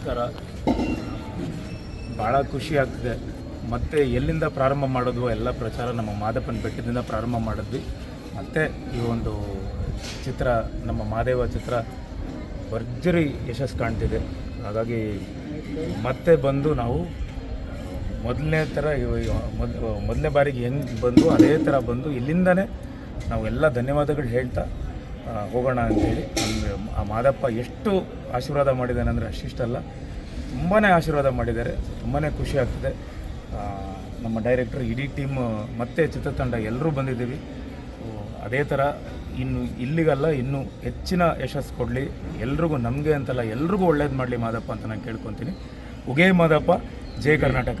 ನಮಸ್ಕಾರ ಭಾಳ ಖುಷಿ ಆಗ್ತಿದೆ. ಮತ್ತೆ ಎಲ್ಲಿಂದ ಪ್ರಾರಂಭ ಮಾಡೋದು, ಎಲ್ಲ ಪ್ರಚಾರ ನಮ್ಮ ಮಾದಪ್ಪನ ಬೆಟ್ಟದಿಂದ ಪ್ರಾರಂಭ ಮಾಡಿದ್ವಿ. ಮತ್ತೆ ಈ ಒಂದು ಚಿತ್ರ, ನಮ್ಮ ಮಾದೇವ ಚಿತ್ರ ಭರ್ಜರಿ ಯಶಸ್ಸು ಕಾಣ್ತಿದೆ. ಹಾಗಾಗಿ ಮತ್ತೆ ಬಂದು ನಾವು ಮೊದಲನೇ ಥರ ಮೊದ್, ಮೊದಲನೇ ಬಾರಿಗೆ ಹೆಂಗೆ ಬಂದು, ಅದೇ ಥರ ಬಂದು ಇಲ್ಲಿಂದನೇ ನಾವು ಎಲ್ಲ ಧನ್ಯವಾದಗಳು ಹೇಳ್ತಾ ಹೋಗೋಣ ಅಂತೇಳಿ. ನಮಗೆ ಆ ಮಾದಪ್ಪ ಎಷ್ಟು ಆಶೀರ್ವಾದ ಮಾಡಿದ್ದಾನೆ ಅಂದರೆ ಅಷ್ಟಿಷ್ಟಲ್ಲ. ತುಂಬಾ ಆಶೀರ್ವಾದ ಮಾಡಿದ್ದಾರೆ. ತುಂಬಾ ಖುಷಿ ಆಗ್ತಿದೆ. ನಮ್ಮ ಡೈರೆಕ್ಟರ್, ಇಡೀ ಟೀಮ್, ಮತ್ತೆ ಚಿತ್ರತಂಡ ಎಲ್ಲರೂ ಬಂದಿದ್ದೀವಿ. ಅದೇ ಥರ ಇನ್ನು ಇಲ್ಲಿಗಲ್ಲ, ಇನ್ನೂ ಹೆಚ್ಚಿನ ಯಶಸ್ಸು ಕೊಡಲಿ. ಎಲ್ರಿಗೂ ನಮಗೆ ಅಂತಲ್ಲ, ಎಲ್ರಿಗೂ ಒಳ್ಳೇದು ಮಾಡಲಿ ಮಾದಪ್ಪ ಅಂತ ನಾನು ಕೇಳ್ಕೊತೀನಿ. ಉಗೇ ಮಾದಪ್ಪ, ಜೈ ಕರ್ನಾಟಕ.